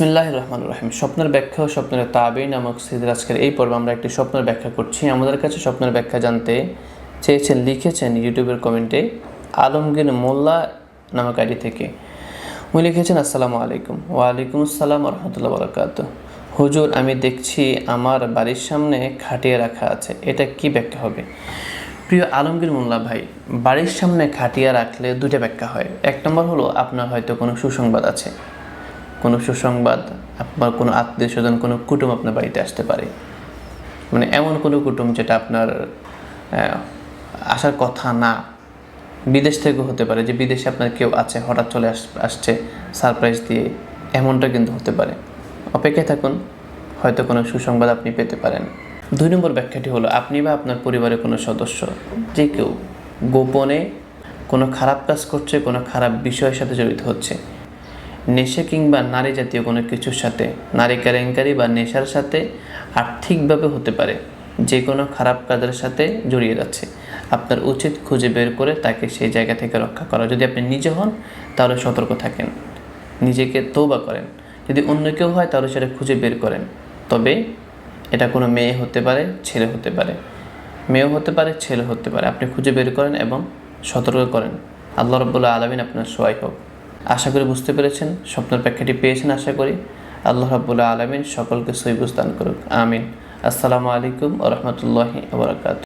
বিসমিল্লাহ রহমান রহিম। স্বপ্নের ব্যাখ্যা ও স্বপ্নের তাবেই নামক সিরিজের আজকের এই পর্বে আমরা একটি স্বপ্নের ব্যাখ্যা করছি। আমাদের কাছে স্বপ্নের ব্যাখ্যা জানতে চেয়েছেন, লিখেছেন ইউটিউবের কমেন্টে আলমগীর মোল্লা নামক আইডি থেকে। উনি লিখেছেন, আসসালামু আলাইকুম। ওয়ালাইকুম আসসালাম রহমতুল্লাহ বরকাত হুজুর, আমি দেখছি আমার বাড়ির সামনে খাটিয়ে রাখা আছে। এটা কি ব্যাখ্যা হবে? প্রিয় আলমগীর মোল্লা ভাই, বাড়ির সামনে খাটিয়া রাখলে দুটো ব্যাখ্যা হয়। এক নম্বর হলো, আপনার হয়তো কোনো সুসংবাদ আছে। কোনো সুসংবাদ আপনার কোনো আত্মীয় স্বজন, কোনো কুটুম আপনার বাড়িতে আসতে পারে। মানে এমন কোনো কুটুম যেটা আপনার আসার কথা না, বিদেশ থেকেও হতে পারে, যে বিদেশে আপনার কেউ আছে, হঠাৎ চলে আস, আসছে সারপ্রাইজ দিয়ে, এমনটা কিন্তু হতে পারে। অপেক্ষায় থাকুন, হয়তো কোনো সুসংবাদ আপনি পেতে পারেন। দুই নম্বর ব্যাখ্যাটি হলো, আপনি বা আপনার পরিবারের কোনো সদস্য, যে কেউ, গোপনে কোনো খারাপ কাজ করছে, কোনো খারাপ বিষয়ের সাথে জড়িত হচ্ছে নেশা কিংবা নারী জাতীয় কোনো কিছুর সাথে, নারী কেলেঙ্কারি বা নেশার সাথে আর্থিকভাবে হতে পারে। যে কোনো খারাপ কাজের সাথে জড়িয়ে যাচ্ছে। আপনার উচিত খুঁজে বের করে তাকে সেই জায়গা থেকে রক্ষা করা। যদি আপনি নিজে হন, তাহলে সতর্ক থাকেন। নিজেকে তৌবা করেন। যদি অন্য কেউ হয়, তাহলে সেটা খুঁজে বের করেন। তবে এটা কোনো মেয়ে হতে পারে, ছেলে হতে পারে। মেয়েও হতে পারে ছেলে হতে পারে। আপনি খুঁজে বের করেন এবং সতর্ক করেন। আল্লাহ রব্বুল্লাহ আলমিন আপনার সহায় হোক। আশা করি বুঝতে পেরেছেন, স্বপ্নের ব্যাখ্যাটি পেয়েছেন আশা করি। আল্লাহ রাবুল্লাহ আলমিন সকলকে সৈবুস্তান করুক, আমিন। আসসালামু আলাইকুম ও রহমতুল্লাহি আবরকাত